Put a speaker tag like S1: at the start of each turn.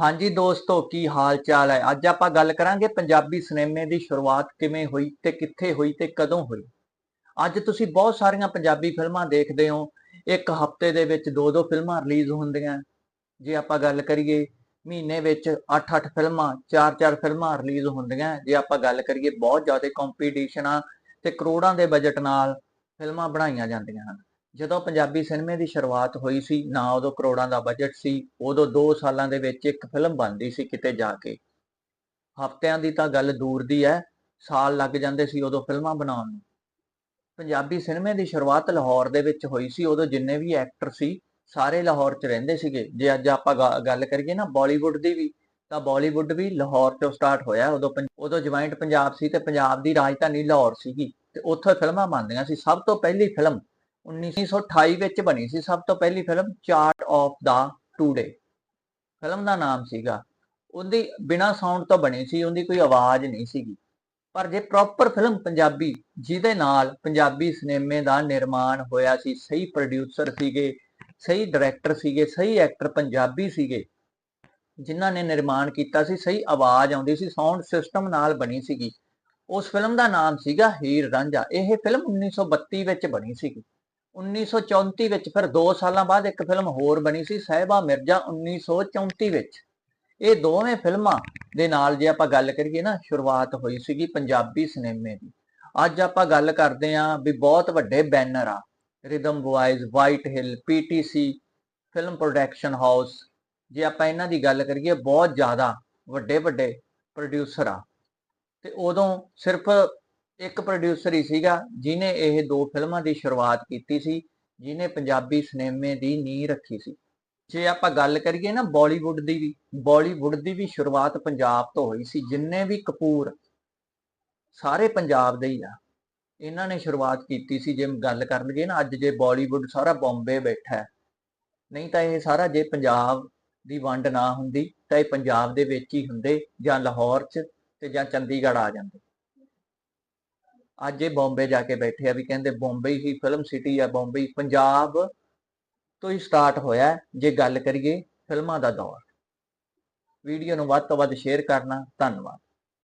S1: ਹਾਂਜੀ ਦੋਸਤੋ, ਕੀ ਹਾਲ ਚਾਲ ਹੈ? ਅੱਜ ਆਪਾਂ ਗੱਲ ਕਰਾਂਗੇ ਪੰਜਾਬੀ ਸਿਨੇਮੇ ਦੀ ਸ਼ੁਰੂਆਤ ਕਿਵੇਂ ਹੋਈ ਤੇ ਕਿੱਥੇ ਹੋਈ ਤੇ ਕਦੋਂ ਹੋਈ। ਅੱਜ ਤੁਸੀਂ ਬਹੁਤ ਸਾਰੀਆਂ ਪੰਜਾਬੀ ਫਿਲਮਾਂ ਦੇਖਦੇ ਹੋ। ਇੱਕ ਹਫ਼ਤੇ ਦੇ ਵਿੱਚ ਦੋ ਦੋ ਫਿਲਮਾਂ ਰਿਲੀਜ਼ ਹੁੰਦੀਆਂ। ਜੇ ਆਪਾਂ ਗੱਲ ਕਰੀਏ, ਮਹੀਨੇ ਵਿੱਚ 8-8 ਫਿਲਮਾਂ 4-4 ਫਿਲਮਾਂ ਰਿਲੀਜ਼ ਹੁੰਦੀਆਂ। ਜੇ ਆਪਾਂ ਗੱਲ ਕਰੀਏ, ਬਹੁਤ ਜ਼ਿਆਦਾ ਕੰਪੀਟੀਸ਼ਨ ਆ ਤੇ ਕਰੋੜਾਂ ਦੇ ਬਜਟ ਨਾਲ ਫਿਲਮਾਂ ਬਣਾਈਆਂ ਜਾਂਦੀਆਂ ਹਨ। ਜਦੋਂ ਪੰਜਾਬੀ ਸਿਨੇਮੇ ਦੀ ਸ਼ੁਰੂਆਤ ਹੋਈ ਸੀ, ਨਾ ਉਦੋਂ ਕਰੋੜਾਂ ਦਾ ਬਜਟ ਸੀ, ਉਦੋਂ 2 ਸਾਲਾਂ ਦੇ ਵਿੱਚ ਇੱਕ ਫਿਲਮ ਬਣਦੀ ਸੀ ਕਿਤੇ ਜਾ ਕੇ। ਹਫ਼ਤਿਆਂ ਦੀ ਤਾਂ ਗੱਲ ਦੂਰ ਦੀ ਹੈ ਸਾਲ ਲੱਗ ਜਾਂਦੇ ਸੀ ਉਦੋਂ ਫਿਲਮਾਂ ਬਣਾਉਣ ਨੂੰ। ਪੰਜਾਬੀ ਸਿਨੇਮੇ ਦੀ ਸ਼ੁਰੂਆਤ ਲਾਹੌਰ ਦੇ ਵਿੱਚ ਹੋਈ ਸੀ, ਉਦੋਂ ਜਿੰਨੇ ਵੀ ਐਕਟਰ ਸੀ, ਸਾਰੇ ਲਾਹੌਰ 'ਚ ਰਹਿੰਦੇ ਸੀਗੇ। ਜੇ ਅੱਜ ਆਪਾਂ ਗ- ਗੱਲ ਕਰੀਏ ਨਾ ਬਾਲੀਵੁੱਡ ਦੀ ਵੀ, ਤਾਂ ਬਾਲੀਵੁੱਡ ਵੀ ਲਾਹੌਰ 'ਚੋਂ ਸਟਾਰਟ ਹੋਇਆ ਉਦੋਂ ਪੰ- ਉਦੋਂ ਜੁਆਇੰਟ ਪੰਜਾਬ ਸੀ ਤੇ ਪੰਜਾਬ ਦੀ ਰਾਜਧਾਨੀ ਲਾਹੌਰ ਸੀਗੀ। ਤੇ ਉੱਥੇ ਫਿਲਮਾਂ ਬਣਦੀਆਂ ਸੀ। ਸਭ ਤੋਂ ਪਹਿਲੀ ਫਿਲਮ 1928 ਵਿੱਚ ਬਣੀ ਸੀ, ਸਭ ਤੋਂ ਪਹਿਲੀ film chart of the today film ਦਾ ਨਾਮ ਸੀਗਾ। ਉਹਦੀ ਬਿਨਾ ਸਾਊਂਡ ਤੋਂ ਬਣੀ ਸੀ, ਉਹਦੀ ਕੋਈ ਆਵਾਜ਼ ਨਹੀਂ ਸੀਗੀ। ਪਰ ਜੇ ਪ੍ਰੋਪਰ ਫਿਲਮ ਪੰਜਾਬੀ, ਜਿਹਦੇ ਨਾਲ ਪੰਜਾਬੀ ਸਿਨੇਮੇ ਦਾ ਨਿਰਮਾਣ ਹੋਇਆ ਸੀ, ਸਹੀ ਪ੍ਰੋਡਿਊਸਰ ਸੀਗੇ, ਸਹੀ ਡਾਇਰੈਕਟਰ ਸੀਗੇ, ਸਹੀ ਐਕਟਰ ਪੰਜਾਬੀ ਸੀਗੇ, ਜਿਨ੍ਹਾਂ ਨੇ ਨਿਰਮਾਣ ਕੀਤਾ ਸੀ, ਸਹੀ ਆਵਾਜ਼ ਆਉਂਦੀ ਸੀ ਸਾਊਂਡ ਸਿਸਟਮ ਨਾਲ ਬਣੀ ਸੀਗੀ। ਉਸ ਫਿਲਮ ਦਾ ਨਾਮ ਸੀਗਾ ਹੀਰ ਰਾਂਝਾ। ਇਹ ਫਿਲਮ 1932 ਵਿੱਚ ਬਣੀ ਸੀਗੀ। 1934 ਵਿੱਚ ਫਿਰ 2 ਸਾਲਾਂ ਬਾਅਦ ਇੱਕ ਫਿਲਮ ਹੋਰ ਬਣੀ ਸੀ, ਸਹਿਬਾ ਮਿਰਜ਼ਾ 1934 ਵਿੱਚ। ਇਹ ਦੋਵੇਂ ਫਿਲਮਾਂ ਦੇ ਨਾਲ ਜੇ ਆਪਾਂ ਗੱਲ ਕਰੀਏ ਨਾ, ਸ਼ੁਰੂਆਤ ਹੋਈ ਸੀਗੀ ਪੰਜਾਬੀ ਸਿਨੇਮੇ ਦੀ। ਅੱਜ ਆਪਾਂ ਗੱਲ ਕਰਦੇ ਆਂ ਵੀ ਬਹੁਤ ਵੱਡੇ ਬੈਨਰ ਆ। Rhythm voice white hill PTC film production house ਜੇ ਆਪਾਂ ਇਹਨਾਂ ਦੀ ਗੱਲ ਕਰੀਏ, ਬਹੁਤ ਜ਼ਿਆਦਾ ਵੱਡੇ ਵੱਡੇ ਪ੍ਰੋਡਿਊਸਰ ਆ। ਤੇ ਉਦੋਂ ਸਿਰਫ ਇੱਕ ਪ੍ਰੋਡਿਊਸਰ ਹੀ ਸੀਗਾ ਜਿਨੇ ਇਹ ਦੋ ਫਿਲਮਾਂ ਦੀ ਸ਼ੁਰੂਆਤ ਕੀਤੀ ਸੀ ਜਿਨੇ ਪੰਜਾਬੀ ਸਿਨੇਮੇ ਦੀ ਨੀਂਹ ਰੱਖੀ ਸੀ। ਜੇ ਆਪਾਂ ਗੱਲ ਕਰੀਏ ਨਾ ਬਾਲੀਵੁੱਡ ਦੀ ਵੀ, ਬਾਲੀਵੁੱਡ ਦੀ ਵੀ ਸ਼ੁਰੂਆਤ ਪੰਜਾਬ ਤੋਂ ਹੋਈ ਸੀ, ਜਿੰਨੇ ਵੀ ਕਪੂਰ ਸਾਰੇ ਪੰਜਾਬ ਦੇ ਹੀ ਆ। ਇਹਨਾਂ ਨੇ ਸ਼ੁਰੂਆਤ ਕੀਤੀ ਸੀ, ਜੇ ਗੱਲ ਕਰ ਲਈਏ ਨਾ, ਅੱਜ ਜੇ ਬਾਲੀਵੁੱਡ ਸਾਰਾ ਬੰਬੇ ਬੈਠਾ ਹੈ, ਨਹੀਂ ਤਾਂ ਇਹ ਸਾਰਾ ਜੇ ਪੰਜਾਬ ਦੀ ਵੰਡ ਨਾ ਹੁੰਦੀ, ਤਾਂ ਇਹ ਪੰਜਾਬ ਦੇ ਵਿੱਚ ਹੀ ਹੁੰਦੇ ਜਾਂ ਲਾਹੌਰ 'ਚ ਤੇ ਜਾਂ ਚੰਡੀਗੜ੍ਹ ਆ ਜਾਂਦੇ। ਅੱਜ ਇਹ ਬੰਬੇ ਜਾ ਕੇ ਬੈਠੇ ਆ ਵੀ ਕਹਿੰਦੇ ਬੰਬਈ ਹੀ ਫਿਲਮ ਸਿਟੀ ਆ, ਬੰਬਈ, ਪੰਜਾਬ ਤੋਂ ਹੀ ਸਟਾਰਟ ਹੋਇਆ ਜੇ ਗੱਲ ਕਰੀਏ ਫਿਲਮਾਂ ਦਾ ਦੌਰ। ਵੀਡੀਓ ਨੂੰ ਵੱਧ ਤੋਂ ਵੱਧ ਸ਼ੇਅਰ ਕਰਨਾ, ਧੰਨਵਾਦ।